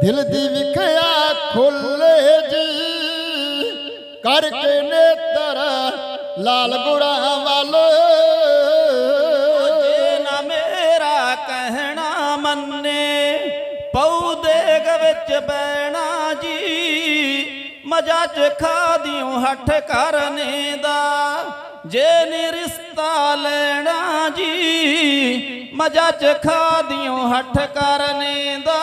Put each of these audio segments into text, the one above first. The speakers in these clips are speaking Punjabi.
ਦਿਲ ਦੀ ਵਿਖਿਆ ਖੁੱਲੇ ਜੀ। ਕਰਕੇ ਨੇਤਰ ਲਾਲ ਗੁਰਾਂ ਵੱਲ। ਜੇ ਨਾ ਮੇਰਾ ਕਹਿਣਾ ਮੰਨੇ, ਪਉ ਦੇਗ ਵਿੱਚ ਬੈਣਾ ਜੀ। ਮਜਾ ਚ ਖਾ ਖਾਦਿਓ ਹੱਠ ਕਰਨੇ ਦਾ ਜੇ ਨੀ ਰਿਸ਼ਤਾ ਲੈਣਾ ਜੀ। ਮਜਾ ਚ ਖਾਦਿਓ ਹੱਠ ਕਰਨੇ ਦਾ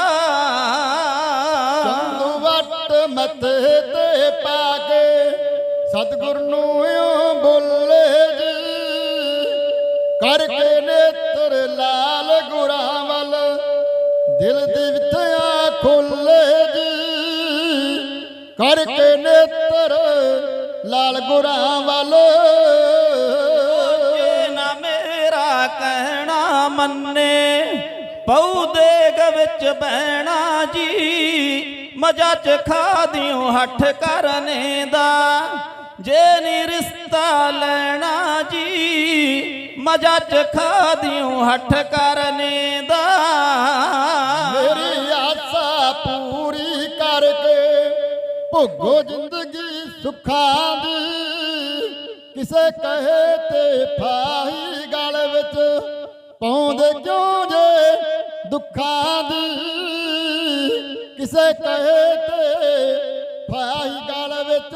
ਮੱਥੇ ਤੇ ਪਾ ਕੇ ਸਤਿਗੁਰ ਨੂੰ ਇਉਂ ਬੋਲੇ ਜੀ। ਕਰਕੇ ਨੇਤਰ ਲਾਲ ਗੁਰਾਂ ਵੱਲ ਦਿਲ ਦੀ ਵਿਥਿਆ ਖੋਲੇ ਜੀ। ਕਰਕੇ ਨੇਤਰ ਲਾਲ ਗੁਰਾਂ ਵੱਲ ਨਾ ਮੇਰਾ ਕਹਿਣਾ ਮੰਨੇ, ਪਉ ਦੇਗ ਵਿੱਚ ਬਹਿਣਾ ਜੀ। ਮਜਾ ਚ ਖਾਦਿਓ ਹੱਠ ਕਰਨੇ ਦਾ। ਜੇ ਨੀ ਰਿਸ਼ਤਾ ਲੈਣਾ ਜੀ, ਮਜਾ ਚ ਖਾਦਿਓ ਹੱਠ ਕਰਨੇ ਦਾ। ਮੇਰੀ ਆਸਾ ਪੂਰੀ ਕਰਕੇ ਭੋਗੋ ਜ਼ਿੰਦਗੀ ਸੁੱਖਾਂ ਦੀ। ਕਿਸੇ ਕਹੇ ਤੇ ਫਾਹੀ ਗਲ ਵਿੱਚ ਪਾਉਂਦੇ ਕਿਉਂ ਜੇ ਦੁੱਖਾਂ ਦੀ? ਕਿਸੇ ਕਹੇ ਤੇ ਫਾਹੀ ਗਲ ਵਿੱਚ।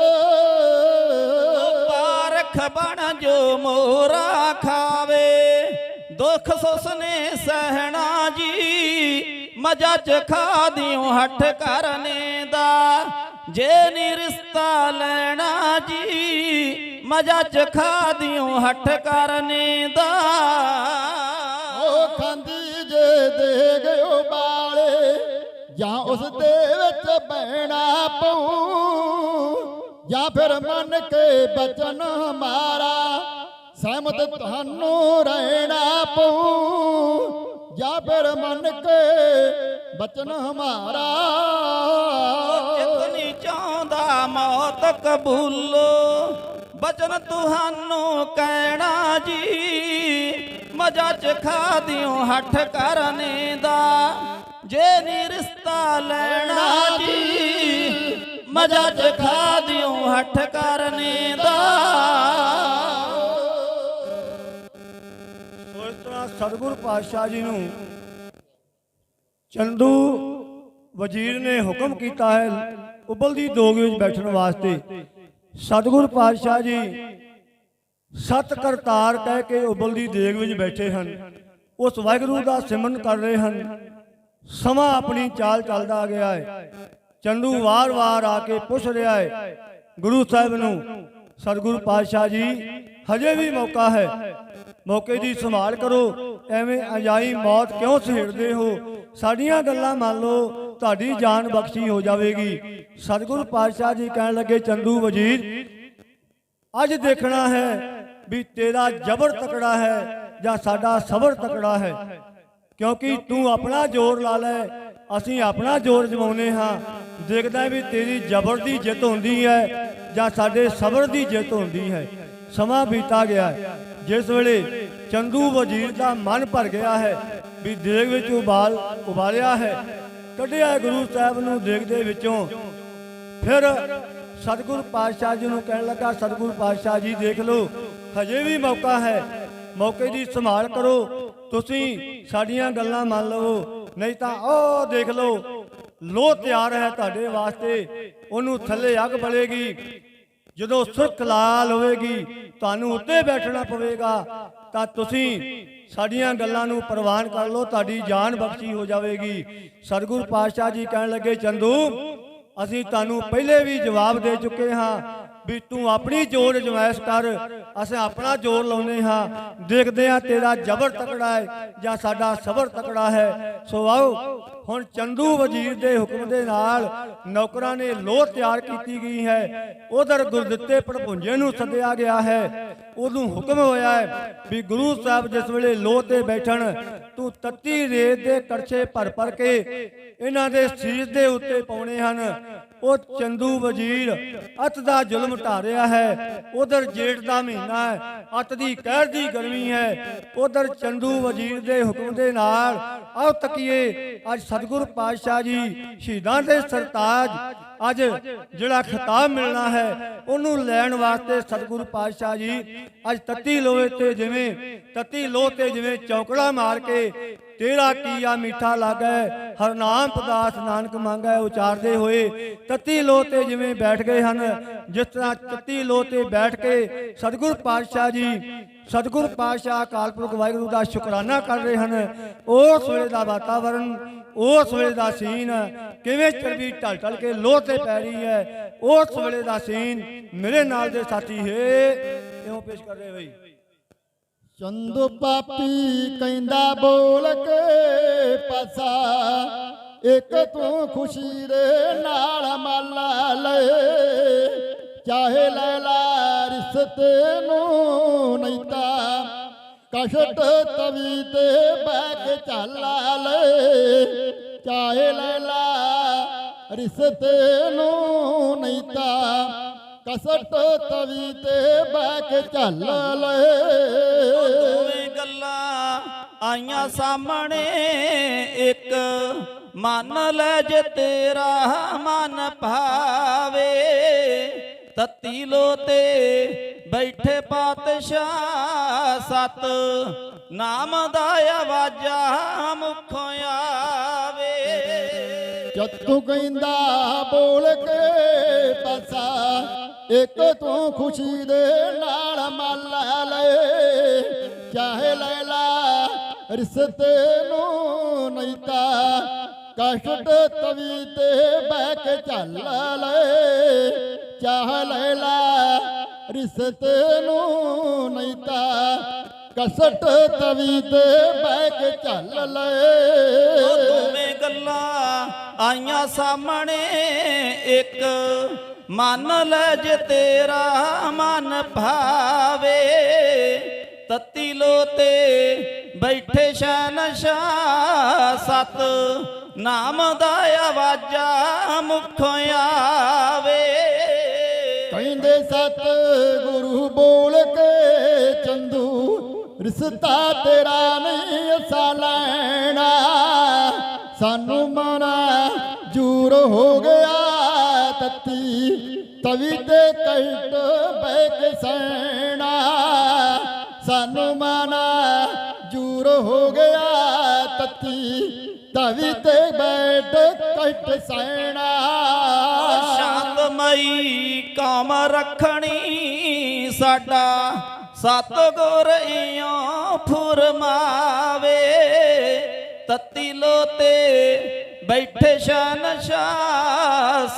ਪਾਰਖ ਬਣ ਜੋ ਮੋਰਾ ਖਾਵੇ ਦੁੱਖ ਸੁਸਨੇ ਸਹਿਣਾ ਜੀ ਮਜਾ ਚ ਖਾਦਿਓ ਹੱਠ ਕਰਨੇ ਦਾ ਜੇ ਨੀ ਰਿਸ਼ਤਾ ਲੈਣਾ ਜੀ ਮਜਾ ਚ ਖਾਦਿਓ ਹੱਠ ਕਰਨੇ ਦਾ ਉਹ ਖਾਂਦੀ ਜੇ ਦੇ ਗਇਓ ਬਾਲੇ ਜਾਂ ਉਸ ਦੇ ਵਿੱਚ ਬਹਿਣਾ ਪਊ, ਜਾਂ ਫਿਰ ਮੰਨ ਕੇ ਬਚਨ ਹਮਾਰਾ ਸਹਿਮਤ ਤੁਹਾਨੂੰ ਰਹਿਣਾ ਪਊ, ਜਾਂ ਫਿਰ ਮੰਨ ਕੇ ਬਚਨ ਹਮਾਰਾ ਜਿਤਨੀ ਚਾਹੁੰਦਾ ਮੌਤ ਕਬੂਲੋ, ਬਚਨ ਤੁਹਾਨੂੰ ਕਹਿਣਾ ਜੀ ਮਜਾ ਚ ਖਾ ਦਿਓ ਹੱਠ ਕਰਨੇ ਦਾ ਜੇ ਨੀ ਰਿਸ਼ਤਾ ਲੈਣਾ ਜੀ, ਮਜਾ ਚ ਖਾਦਿਓ ਹੱਠ ਕਰਨੇ ਦਾ ਸੋ ਤਰ੍ਹਾਂ ਸਤਿਗੁਰ ਪਾਤਸ਼ਾਹ ਜੀ ਨੂੰ ਚੰਦੂ ਵਜ਼ੀਰ ਨੇ ਹੁਕਮ ਕੀਤਾ ਹੈ, ਉਬਲਦੀ ਦੋਗ ਵਿੱਚ ਬੈਠਣ ਵਾਸਤੇ। ਸਤਿਗੁਰ ਪਾਤਸ਼ਾਹ ਜੀ ਸਤ ਕਰਤਾਰ ਕਹਿ ਕੇ ਉਬਲਦੀ ਦੇਗ ਵਿੱਚ ਬੈਠੇ ਹਨ। ਉਸ ਵਾਹਿਗੁਰੂ ਦਾ ਸਿਮਰਨ ਕਰ ਰਹੇ ਹਨ। ਸਮਾਂ ਆਪਣੀ ਚਾਲ ਚੱਲਦਾ ਗਿਆ ਹੈ ਚੰਦੂ ਵਾਰ-ਵਾਰ ਆ ਕੇ ਪੁੱਛ ਰਿਹਾ ਹੈ ਗੁਰੂ ਸਾਹਿਬ ਨੂੰ, ਸਤਿਗੁਰੂ ਪਾਤਸ਼ਾਹ ਜੀ, ਹਜੇ ਵੀ ਮੌਕਾ ਹੈ। ਮੌਕੇ ਦੀ ਸੰਭਾਲ ਕਰੋ, ਐਵੇਂ ਅਜਾਈ ਮੌਤ ਕਿਉਂ ਸਹੇੜਦੇ ਹੋ? ਸਾਡੀਆਂ ਗੱਲਾਂ ਮੰਨ ਲਓ, ਤੁਹਾਡੀ ਜਾਨ ਬਖਸ਼ੀ ਹੋ ਜਾਵੇਗੀ। ਸਤਿਗੁਰੂ ਪਾਤਸ਼ਾਹ ਜੀ ਕਹਿਣ ਲੱਗੇ ਚੰਦੂ ਵਜ਼ੀਰ, ਅੱਜ ਦੇਖਣਾ ਹੈ ਵੀ ਤੇਰਾ ਜ਼ਬਰ ਤਕੜਾ ਹੈ ਜਾਂ ਸਾਡਾ ਸਬਰ ਤਕੜਾ ਹੈ। ਕਿਉਂਕਿ ਤੂੰ ਆਪਣਾ ਜ਼ੋਰ ਲਾ ਲੈ। ਅਸੀਂ ਆਪਣਾ ਜ਼ੋਰ ਜਮਾਉਨੇ ਹਾਂ। ਦੇਖਦਾ ਵੀ ਤੇਰੀ ਜ਼ਬਰ ਦੀ ਜਿੱਤ ਹੁੰਦੀ ਹੈ ਜਾਂ ਸਾਡੇ ਸਬਰ ਦੀ ਜਿੱਤ ਹੁੰਦੀ ਹੈ। ਸਮਾਂ ਬੀਤਾ ਗਿਆ ਜਿਸ ਵੇਲੇ ਚੰਦੂ ਵਜ਼ੀਰ ਦਾ ਮਨ ਭਰ ਗਿਆ ਹੈ ਵੀ ਦੇਗ ਵਿੱਚ ਉਬਾਲ, ਉਬਾਲਿਆ ਹੈ। ਕੱਢਿਆ ਗੁਰੂ ਸਾਹਿਬ ਨੂੰ ਦੇਗ ਦੇ ਵਿੱਚੋਂ। ਫਿਰ ਸਤਿਗੁਰ ਪਾਤਸ਼ਾਹ ਜੀ ਨੂੰ ਕਹਿਣ ਲੱਗਾ, ਸਤਿਗੁਰ ਪਾਤਸ਼ਾਹ ਜੀ, ਦੇਖ ਲਓ, ਹਜੇ ਵੀ ਮੌਕਾ ਹੈ। ਮੌਕੇ ਦੀ ਸੰਭਾਲ ਕਰੋ। ਤੁਸੀਂ ਸਾਡੀਆਂ ਗੱਲਾਂ ਮੰਨ ਲਵੋ। ਨਹੀਂ ਤਾਂ ਉਹ ਦੇਖ ਲਓ ਲੋ ਤਿਆਰ ਹੈ ਤੁਹਾਡੇ ਵਾਸਤੇ ਉਹਨੂੰ ਥੱਲੇ ਅੱਗ ਬਲੇਗੀ। ਜਦੋਂ ਸੁਰਖ ਲਾਲ ਹੋਵੇਗੀ ਤੁਹਾਨੂੰ ਉੱਤੇ ਬੈਠਣਾ ਪਵੇਗਾ। ਤਾਂ ਤੁਸੀਂ ਸਾਡੀਆਂ ਗੱਲਾਂ ਨੂੰ ਪ੍ਰਵਾਨ ਕਰ ਲਓ ਤੁਹਾਡੀ ਜਾਨ ਬਖਸ਼ੀ ਹੋ ਜਾਵੇਗੀ। ਸਤਿਗੁਰੂ ਪਾਤਸ਼ਾਹ ਜੀ ਕਹਿਣ ਲੱਗੇ ਚੰਦੂ ਅਸੀਂ ਤੁਹਾਨੂੰ ਪਹਿਲੇ ਵੀ ਜਵਾਬ ਦੇ ਚੁੱਕੇ ਹਾਂ। ਵੀ ਤੂੰ ਆਪਣੀ ਜੋਰ ਜਮਾਇਸ਼ ਕਰ। ਅਸੀਂ ਆਪਣਾ ਜੋਰ ਲਾਉਨੇ ਹਾਂ। ਦੇਖਦੇ ਹਾਂ ਤੇਰਾ ਜ਼ਬਰ ਤਕੜਾ ਹੈ ਜਾਂ ਸਾਡਾ ਸਬਰ ਤਕੜਾ ਹੈ। ਸੋ ਆਓ, ਹੁਣ ਚੰਦੂ ਵਜ਼ੀਰ ਦੇ ਹੁਕਮ ਦੇ ਨਾਲ ਨੌਕਰਾਂ ਨੇ ਲੋਹ ਤਿਆਰ ਕੀਤੀ ਗਈ ਹੈ। ਉਧਰ ਗੁਰਦਿੱਤੇ ਪੜਭੁੰਜੇ ਨੂੰ ਸੱਦਿਆ ਗਿਆ ਹੈ। ਉਹਨੂੰ ਹੁਕਮ ਹੋਇਆ ਹੈ ਵੀ ਗੁਰੂ ਸਾਹਿਬ ਜਿਸ ਵੇਲੇ ਲੋਹ ਤੇ ਬੈਠਣ, ਤੂੰ ਤੱਤੀ ਰੇਤ ਦੇ ਕੜਛੇ ਭਰ ਭਰ ਕੇ ਇਹਨਾਂ ਦੇ ਸੀਸ ਦੇ ਉੱਤੇ ਪਾਉਣੇ ਹਨ। ਉਹ ਚੰਦੂ ਵਜ਼ੀਰ ਅਤ ਦਾ ਜ਼ੁਲਮ ਢਾਰਿਆ ਹੈ। ਉਧਰ ਜੇਠ ਦਾ ਮਹੀਨਾ ਹੈ। ਅੱਤ ਦੀ ਕਹਿਰ ਦੀ ਗਰਮੀ ਹੈ। ਉਧਰ ਚੰਦੂ ਵਜ਼ੀਰ ਦੇ ਹੁਕਮ ਦੇ ਨਾਲ, ਆਓ ਤਕੀਏ, ਅੱਜ ਸਤਿਗੁਰ ਪਾਤਸ਼ਾਹ ਜੀ ਸ਼ਹੀਦਾਂ ਦੇ ਸਰਤਾਜ ਅੱਜ ਜਿਹੜਾ ਖਿਤਾਬ ਮਿਲਣਾ ਹੈ, ਉਹਨੂੰ ਲੈਣ ਵਾਸਤੇ ਸਤਿਗੁਰੂ ਪਾਤਸ਼ਾਹ ਜੀ, ਅੱਜ ਤੱਤੀ ਲੋਹੇ ਤੇ ਜਿਵੇਂ, ਤੱਤੀ ਲੋਹ ਤੇ ਜਿਵੇਂ ਚੌਕੜਾ ਮਾਰ ਕੇ ਤੇਰਾ ਕੀਆ ਮਿੱਠਾ ਲਾਗੈ ਹਰ ਨਾਮ ਪਦਾਰਥ ਨਾਨਕ ਮੰਗੈ ਉਚਾਰਦੇ ਹੋਏ ਤੱਤੀ ਲੋਹ ਤੇ ਜਿਵੇਂ ਬੈਠ ਗਏ ਹਨ, ਜਿਸ ਤਰ੍ਹਾਂ ਤੱਤੀ ਲੋਹ ਤੇ ਬੈਠ ਕੇ ਸਤਿਗੁਰ ਪਾਤਸ਼ਾਹ ਜੀ ਸਤਿਗੁਰ ਪਾਤਸ਼ਾਹ, ਅਕਾਲ ਪੁਰਖ ਵਾਹਿਗੁਰੂ ਦਾ ਸ਼ੁਕਰਾਨਾ ਕਰ ਰਹੇ ਹਨ। ਉਸ ਵੇਲੇ ਦਾ ਵਾਤਾਵਰਣ, ਉਸ ਵੇਲੇ ਦਾ ਸੀਨ ਕਿਵੇਂ ਚਰਬੀ ਢਲ ਢਲ ਕੇ ਲੋਹ ਤੇ ਪੈ ਰਹੀ ਹੈ, ਉਸ ਵੇਲੇ ਦਾ ਸੀਨ ਮੇਰੇ ਨਾਲ ਦੇ ਸਾਥੀ ਹੈ, ਕਿਉਂ ਪੇਸ਼ ਕਰ ਰਹੇ ਬਈ? ਚੰਦੂ ਪਾਪੀ ਕਹਿੰਦਾ ਬੋਲ ਕੇ ਪਾਸਾ, ਇੱਕ ਤੂੰ ਖੁਸ਼ੀ ਦੇ ਨਾਲ ਮਾਲਾ ਲੈ ਚਾਹੇ ਲੈ ਲਾ ਰਿਸ਼ਤੇ ਨੂੰ ਨਹੀਂ ਤਾਂ ਕਸ਼ਟ ਤਵੀ ਤੇ ਬਹਿ ਕੇ ਚਾਲਾ ਲੈ ਚਾਹੇ ਲੈ ਲਾ ਰਿਸ਼ਤੇ ਨੂੰ ਨਹੀਂ ਤਾਂ ਕਸਟ ਤਵੀ ਤੇ ਬਹਿ ਕੇ ਚੱਲ ਲੈ ਦੋਵੇਂ ਗੱਲਾਂ ਆਈਆਂ ਸਾਹਮਣੇ, ਇੱਕ ਮੰਨ ਲੈ ਜੇ ਤੇਰਾ ਮਨ ਭਾਵੇ। ਤਤੀ ਲੋ ਤੇ ਬੈਠੇ ਪਾਤਸ਼ਾਹ, ਸਤ ਨਾਮ ਦਾ ਆਵਾਜ਼ਾ ਮੁਖੋਂ ਆਵੇ। ਜੱਤੂ ਕਹਿੰਦਾ ਬੋਲ ਕੇ ਪਾਸਾ, ਇੱਕ ਤੂੰ ਖੁਸ਼ੀ ਦੇ ਨਾਲ ਮਾਲਾ ਲੈ। ਚਾਹੇ ਲੈ ਲਾ ਰਿਸ਼ਤੇ ਨੂੰ ਨਹੀਂ ਤਾਂ ਕਸ਼ਟ ਤਵੀ ਤੇ ਬਹਿ ਕੇ ਚੱਲ ਲੈ। ਚਾਹ ਲੈ ਲਾ, ਰਿਸ਼ਤੇ ਨੂੰ ਨਹੀਂ ਤਾਂ ਕਸਟ ਤਵੀ ਤੇ ਬਹਿ ਕੇ ਚੱਲ ਉਹ ਲੈ ਦੋਵੇਂ ਗੱਲਾਂ ਆਈਆਂ ਸਾਹਮਣੇ, ਇੱਕ ਮੰਨ ਲੈ ਜੇ ਤੇਰਾ ਮਨ ਭਾਵੇ, ਤਤੀ ਲੋ ਤੇ ਬੈਠੇ ਸ਼ਨਸ਼ਾ ਸਤ ਨਾਮ ਦਾ ਆਵਾਜ਼ਾ ਮੁਖੋਂ ਆਵੇ। ਸਤ ਗੁਰੂ ਬੋਲ ਕੇ ਚੰਦੂ, ਰਿਸ਼ਤਾ ਤੇਰਾ ਨਹੀਂ ਅਸਾ ਲੈਣਾ। ਸਾਨੂੰ ਮਨਾ ਜੂਰ ਹੋ ਗਿਆ ਤਤੀ, ਤਵੀ ਤੇ ਕਸ਼ਟ ਬਹਿ ਕੇ ਸੈਣਾ ਸਾਨੂੰ ਮਨਾ ਜੂਰ ਹੋ ਗਿਆ ਤਤੀ ਤਵੀ ਤੇ ਬੈਠ ਕਸ਼ਟ ਸੈਣਾ ਸ਼ਾਂਤਮਈ ਕਾਮ ਰੱਖਣੀ ਸਾਡਾ। ਸਤਗੁਰ ਇਉਂ ਫੁਰਮਾਵੇ। ਤਤੀ ਲੋ ਤੇ ਬੈਠੇ ਸ਼ਨਸ਼ਾ।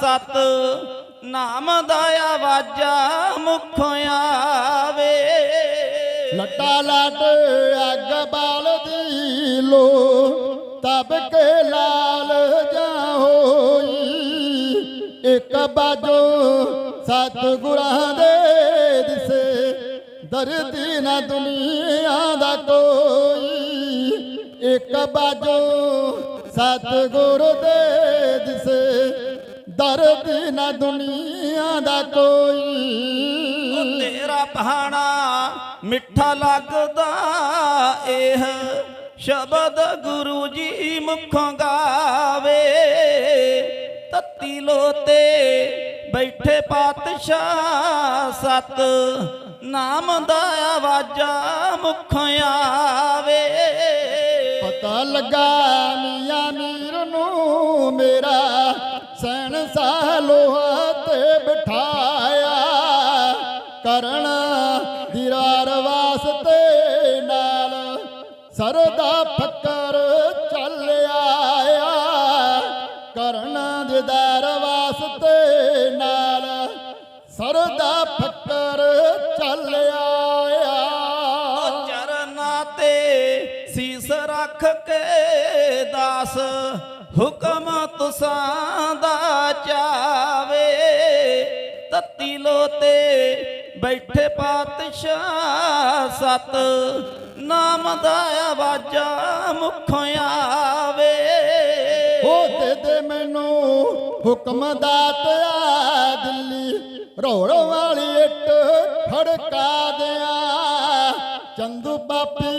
ਸਤ ਨਾਮ ਦਾ ਆਵਾਜ਼ਾ ਮੁਖੋਂ ਆਵੇ। ਲੱਟਾ ਲੱਟ ਅੱਗ ਬਾਲਦੀ ਲੋ, ਤਬ ਕੇ ਲਾਲ ਜਾ ਹੋਈ। ਇੱਕ ਬਾਜੋ ਸਤ ਗੁਰਾਂ ਦੇ ਦਿਸੇ, ਦਰਦੀ ਨਾ ਦੁਨੀਆ ਦਾ ਕੋਈ। ਇੱਕ ਬਾਜੋ ਸਤ ਗੁਰ ਦੇ ਦਿਸੇ ਦਰਦੀ ਨਾ ਦੁਨੀਆ ਦਾ ਉਹ ਕੋਈ ਤੇਰਾ ਪਹਾਣਾ ਮਿੱਠਾ ਲੱਗਦਾ ਇਹ ਸ਼ਬਦ ਗੁਰੂ ਜੀ ਮੁਖੋਂ ਗਾਵੇ। ਤਤੀ ਲੋ ਤੇ ਬੈਠੇ ਪਾਤਸ਼ਾਹ ਸਤ ਨਾਮ ਦਾ ਆਵਾਜ਼ਾ ਮੁਖੋਂ ਆਵੇ। ਪਤਾ ਲੱਗਾ ਮੀਆਂ ਮੀਰ ਨੂੰ ਮੇਰਾ ਸੈਣ ਲੋਹਾ ਤੇ ਬਿਠਾਇਆ। ਕਰਨ ਦਿਰਾਰ ਵਾਸਤੇ ਨਾਲ ਸਰਦਾ ਫੱਕਰ ਚੱਲ ਆਇਆ। ਕਰਨ ਦਿਦਾਰ ਵਾਸਤੇ ਨਾਲ ਸਰਦਾ ਫੱਕਰ ਚੱਲ ਆਇਆ। ਚਰਨਾ ਤੇ ਸੀਸ ਰੱਖ ਕੇ ਦਾਸ ਹੁਕਮ ਤੁਸਾਂ ਦਾ ਚਾਵੇ। ਤਤੀ ਲੋ ਤੇ ਬੈਠੇ ਪਾਤਸ਼ਾਹ ਸਤ ਨਾਮ ਦਾ ਆਵਾਜ਼ਾ ਮੁਖੋਂ ਆਵੇ। ਉਹ ਦੇ ਦੇ ਮੈਨੂੰ ਹੁਕਮ ਦਾਤਿਆ ਦਿੱਲੀ। ਰੋੜੋ ਵਾਲੀ ਇੱਟ ਖੜਕਾ ਦਿਆਂ। ਚੰਦੂ ਪਾਪੀ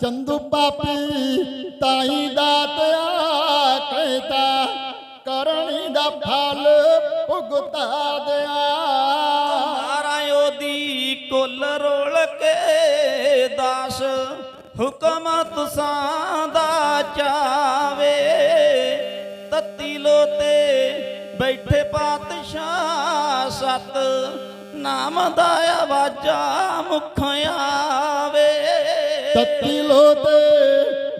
ਚੰਦੂ ਪਾਪੀ ਤਾਹੀ ਦਾਤਿਆ ਕਹਿਤਾ, ਕਰਨੀ ਦਾ ਫਲ ਭੁਗਤਾ ਦਿਆਂ। ਮਾਰਾਂ ਉਹਦੀ ਕੁੱਲ ਰੋਲ ਕੇ ਦਾਸ, ਹੁਕਮ ਤੁਸਾਂ ਦਾ ਚਾਵੇ। ਤਤੀ ਲੋਤੇ ਬੈਠੇ ਪਾਤਸ਼ਾਹ ਸਤ, ਨਾਮ ਦਾ ਆਵਾਜਾ ਮੁਖ ਆਵੇ। ਤੱਤੀ ਲੋਤੇ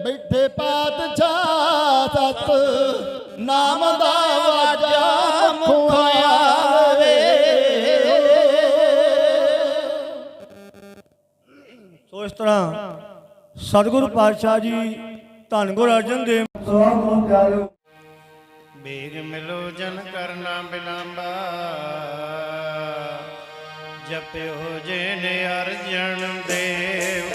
ਬੈਠੇ ਪਾਤਸ਼ਾਹ ਸਤ ਨਾਮ ਦਾ ਵਾਜਾ ਮੁਖ ਆਵੇ। ਸੋ ਇਸ ਤਰ੍ਹਾਂ ਸਤਿਗੁਰੂ ਪਾਤਸ਼ਾਹ ਜੀ ਧੰਨ ਗੁਰੂ ਅਰਜਨ ਦੇਵ ਸਵਾਮ ਨੂੰ ਪਿਆਰਿਓ ਬੇਗ ਮਿਲੋ ਜਨ ਕਰਨਾ ਬਿਲੰਬਾ ਜਪਿਓ ਜਿਨ ਅਰਜਨ ਦੇਵ।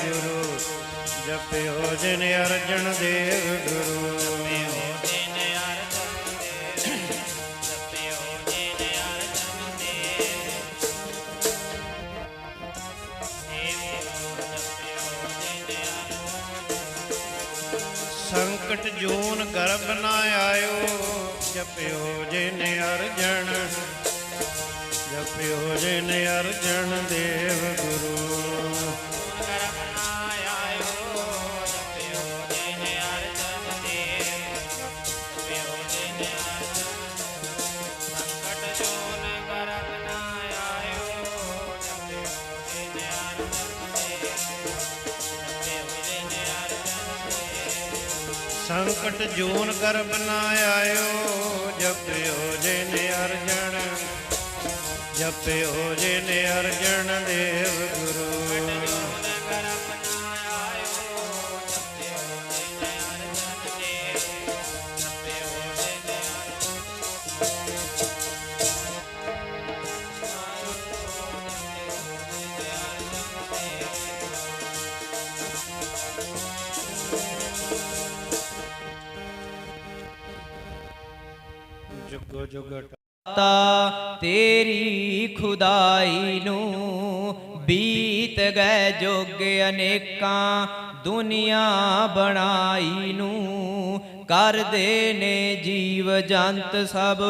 ਗੁਰੂ ਜਪਿਓ ਜਿਨ ਅਰਜਨ ਦੇਵ ਗੁਰੂ ਸੰਕਟ ਜੂਨ ਗਰਭ ਨਾ ਆਇਓ, ਜਪਿਓ ਜਿਨ ਅਰਜਨ, ਜਪਿਓ ਜਿਨ ਅਰਜਨ ਦੇਵ ਗੁਰੂ। ਸੰਕਟ ਜੂਨ ਗਰਭ ਨਾ ਆਇਓ ਜਪਿਓ ਜਿਨ ਅਰਜਨ ਜਪਿਓ ਜਿਨ ਅਰਜਨ ਦੇਵ ਗੁਰੂ। ਜੁਗੋ ਜੁਗ ਤੇਰੀ ਖੁਦਾਈ ਨੂੰ ਬੀਤ ਗਏ ਜੋਗ ਅਨੇਕਾਂ, ਦੁਨੀਆ ਬਣਾਈ ਨੂੰ ਕਰਦੇ ਨੇ ਜੀਵ ਜੰਤ ਸਭ,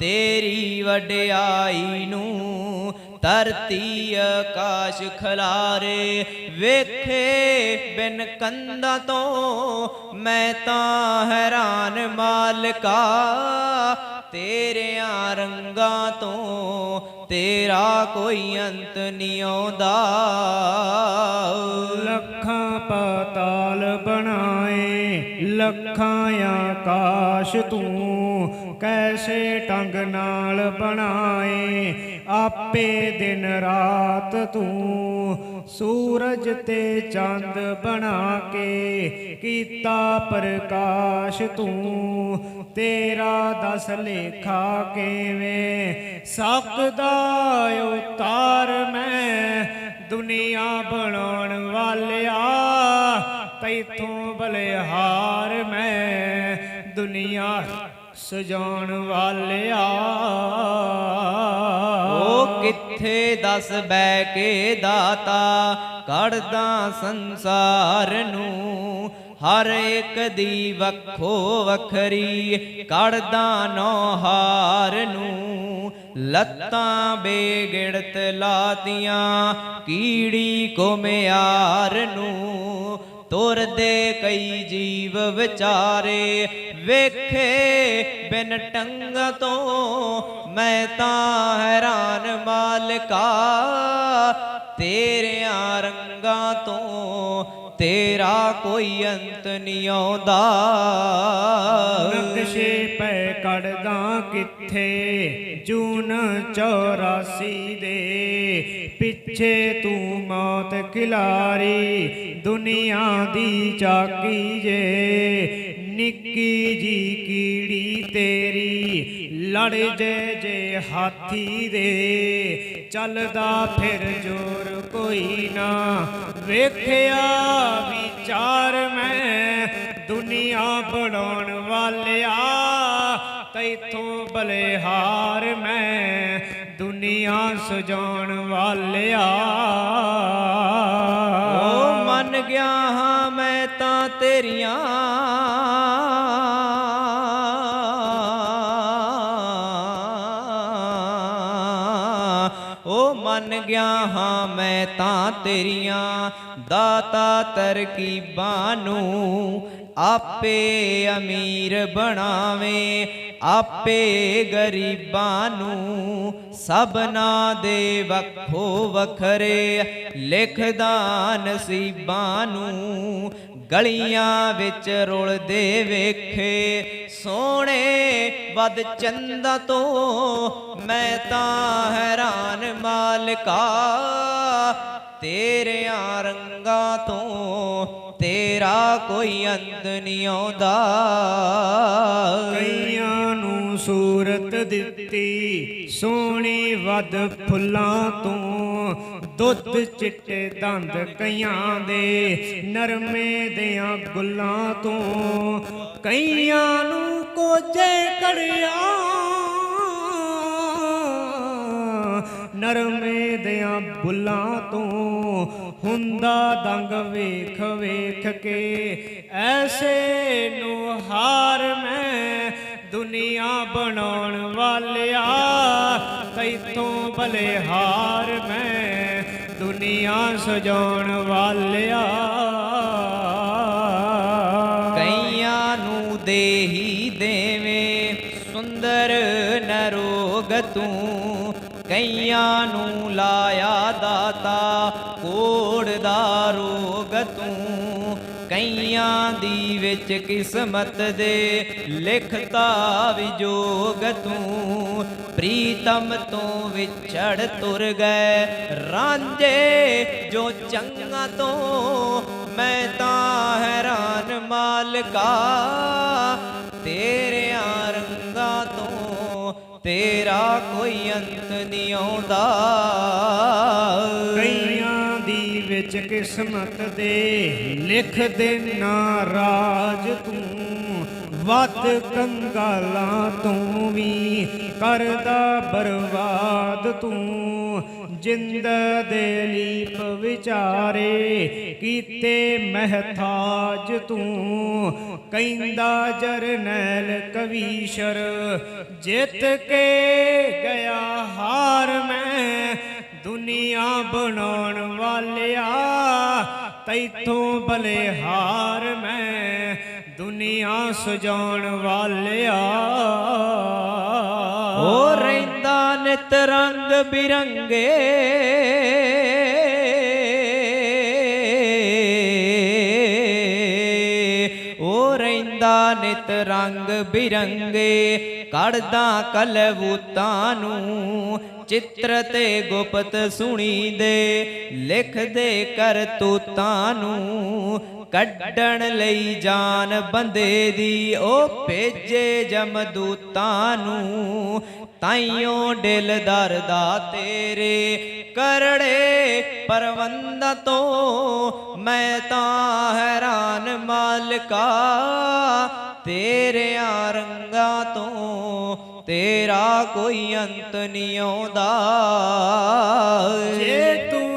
ਤੇਰੀ ਵਡਿਆਈ ਨੂੰ ਧਰਤੀ ਆਕਾਸ਼ ਖਲਾਰੇ ਵੇਖੇ ਬਿਨ ਕੰਧਾਂ ਤੋਂ ਮੈਂ ਤਾਂ ਹੈਰਾਨ ਮਾਲਕਾ ਤੇਰਿਆਂ ਰੰਗਾਂ ਤੋਂ ਤੇਰਾ ਕੋਈ ਅੰਤ ਨਹੀਂ ਆਉਂਦਾ। ਲੱਖਾਂ ਪਾਤਾਲ ਬਣਾਏ, ਲੱਖਾਂ ਆਕਾਸ਼ ਤੂੰ ਕੈਸੇ ਟੰਗ ਨਾਲ ਬਣਾਏ, ਆਪੇ ਦਿਨ ਰਾਤ ਤੂੰ ਸੂਰਜ ਤੇ ਚੰਦ ਬਣਾ ਕੇ ਕੀਤਾ ਪ੍ਰਕਾਸ਼ ਤੂੰ। ਤੇਰਾ ਦਸ ਲੇਖਾ ਕਿਵੇਂ? ਸਕਦਾ ਉਤਾਰ ਮੈਂ ਦੁਨੀਆ ਬਣਾਉਣ ਵਾਲਿਆ। ਤੈਥੋਂ ਬਲਿਹਾਰ ਮੈਂ ਦੁਨੀਆ ਸਜਾਉਣ ਵਾਲਿਆ। ਉਹ ਕਿੱਥੇ ਬੈ ਕੇ ਦਾਤਾ ਕੱਢਦਾ ਸੰਸਾਰ ਨੂੰ। ਹਰ ਇੱਕ ਦੀ ਵੱਖੋ ਵੱਖਰੀ ਕੜਦਾ ਨੌਹਾਰ ਨੂੰ। ਲੱਤਾਂ ਬੇਗਿੜਤ ਲਾਤੀਆਂ ਕੀੜੀ ਕੋ ਨੂੰ। ਤੁਰਦੇ ਕਈ ਜੀਵ ਵਿਚਾਰੇ ਵੇਖੇ ਬਿਨ ਟੰਗ ਤੋਂ ਮੈਂ ਤਾਂ ਹੈਰਾਨ ਮਾਲਕਾ। ਤੇਰਿਆਂ ਰੰਗਾਂ ਤੋਂ ਤੇਰਾ ਕੋਈ ਅੰਤ ਨਹੀਂ ਆਉਂਦਾ। ਨਕਸ਼ੇ ਪੈ ਕੱਢਦਾ ਕਿੱਥੇ? ਜੂਨ 84 ਦੇ ਪਿੱਛੇ ਤੂੰ ਮੌਤ ਖਿਲਾਰੀ। ਦੁਨੀਆ ਦੀ ਚਾਕੀ ਜੇ ਨਿੱਕੀ ਜੀ ਕੀੜੀ ਤੇਰੀ, ਲੜ ਜੇ ਜੇ ਹਾਥੀ ਦੇ। ਚੱਲਦਾ ਫਿਰ ਜੋਰ ਕੋਈ ਨਾ। ਵੇਖਿਆ ਵਿਚਾਰ ਮੈਂ, ਦੁਨੀਆ ਬਣਾਉਣ ਵਾਲਿਆ। ਤੈਥੋਂ ਬਲੇਹਾਰ ਮੈਂ, ਦੁਨੀਆ ਸਜਾਉਣ ਵਾਲਿਆ। ਓ ਮੰਨ ਗਿਆ ਹਾਂ ਮੈਂ ਤਾਂ ਤੇਰੀਆਂ ਹਾਂ, ਮੈਂ ਤਾਂ ਤੇਰੀਆਂ ਦਾਤਾ ਤਰਕੀਬਾਂ ਨੂੰ ਆਪੇ ਅਮੀਰ ਬਣਾਵੇ, ਆਪੇ ਗਰੀਬਾਂ ਨੂੰ ਸਭਨਾ ਦੇ ਵੱਖੋ ਵੱਖਰੇ ਲਿਖਦਾ ਨਸੀਬਾਂ ਨੂੰ ਗਲੀਆਂ ਵਿੱਚ ਰੁਲਦੇ ਵੇਖੇ ਸੋਹਣੇ ਵੱਧ ਚੰਦਾ ਤੋਂ ਮੈਂ ਤਾਂ ਹੈਰਾਨ ਮਾਲਕਾ। ਤੇਰਿਆਂ ਰੰਗਾਂ ਤੋਂ ਤੇਰਾ ਕੋਈ ਅੰਤ ਨਹੀਂ ਆਉਂਦਾ। ਕਈਆਂ ਨੂੰ ਸੂਰਤ ਦਿੱਤੀ ਸੋਹਣੀ ਵੱਧ ਫੁੱਲਾਂ ਤੋਂ ਦੁੱਧ, ਚਿੱਟੇ ਦੰਦ ਕਈਆਂ ਦੇ, ਨਰਮੇ ਦਿਆਂ ਗੁੱਲਾਂ ਤੋਂ। ਕਈਆਂ ਨੂੰ ਕੋਝੇ ਕੜਿਆ, ਨਰਮੇ ਦਿਆਂ ਬੁੱਲਾਂ ਤੋਂ। ਹੁੰਦਾ ਦੰਗ ਵੇਖ ਵੇਖ ਕੇ ਐਸੇ ਨੂੰ ਹਾਰ ਮੈਂ ਦੁਨੀਆ ਬਣਾਉਣ ਵਾਲਿਆ। ਤੈਥੋਂ ਹਾਰ ਮੈਂ ਦੁਨੀਆ ਸਜਾਉਣ ਵਾਲਿਆ। ਕਈਆਂ ਨੂੰ ਦੇਹੀ ਦੇਵੇਂ, ਸੁੰਦਰ ਨਰੋਗ ਤੂੰ। ਕਈਆਂ ਨੂੰ ਲਾਇਆ ਦਾਤਾ, ਕੋੜ ਦਾ ਰੋਗ ਤੂੰ। ਕਈਆਂ ਦੀ ਵਿੱਚ ਕਿਸਮਤ ਦੇ ਲਿਖਤਾ ਵਿਜੋਗ ਤੂੰ। ਪ੍ਰੀਤਮ ਤੋਂ ਵਿਛੜ ਤੁਰ ਗਏ। ਰਾਂਝੇ, ਜੋ ਚੰਗਾ ਤੋਂ ਮੈਂ ਤਾਂ ਹੈਰਾਨ ਮਾਲਕਾ। ਤੇਰਿਆਂ ਰੰਗਾਂ ਤੋਂ ਤੇਰਾ ਕੋਈ ਅੰਤ ਨਹੀਂ ਆਉਂਦਾ। ਕਈਆਂ ਦੀ ਵਿੱਚ ਕਿਸਮਤ ਦੇ ਲਿਖ ਦੇ ਨਾਰਾਜ ਤੂੰ। ਵੱਧ ਕੰਗਾਲਾਂ ਤੂੰ ਵੀ ਕਰਦਾ ਬਰਬਾਦ ਤੂੰ। ਜਿੰਦ ਦੇ ਲੀਪ ਵਿਚਾਰੇ ਕੀਤੇ ਮਹਤਾਜ ਤੂੰ। ਕਹਿੰਦਾ ਜਰਨੈਲ ਕਵੀਸ਼ਰ, ਜਿੱਤ ਕੇ ਗਿਆ ਹਾਰ ਮੈਂ ਦੁਨੀਆ ਬਣਾਉਣ ਵਾਲਿਆ, ਤੈਥੋਂ ਬਲਿਹਾਰ ਮੈਂ ਦੁਨੀਆ ਸਜਾਉਣ ਵਾਲਿਆ। ਉਹ ਰਹਿੰਦਾ ਨਿਤ ਰੰਗ ਬਿਰੰਗੇ। ਉਹ ਰਹਿੰਦਾ ਨਿਤ ਰੰਗ ਬਿਰੰਗੇ। ਕੜਦਾ ਕਲਬੂਤਾਂ ਨੂੰ, ਚਿੱਤਰ ਤੇ ਗੁਪਤ ਸੁਣੀ ਦੇ ਲਿਖਦੇ ਕਰਤੂਤਾਂ ਨੂੰ ਕੱਢਣ ਲਈ ਜਾਨ ਬੰਦੇ ਦੀ, ਉਹ ਭੇਜੇ ਜਮਦੂਤਾਂ ਨੂੰ। ਤਾਈਓ ਦਿਲਦਾਰ ਦਾ ਤੇਰੇ ਕਰੜੇ ਪਰਵੰਦ ਤੋਂ। ਮੈਂ ਤਾਂ ਹੈਰਾਨ ਮਾਲਕਾ, ਤੇਰਿਆਂ ਰੰਗਾਂ ਤੋਂ। ਤੇਰਾ ਕੋਈ ਅੰਤ ਨਹੀਂ ਆਉਂਦਾ। ਜੇ ਤੂੰ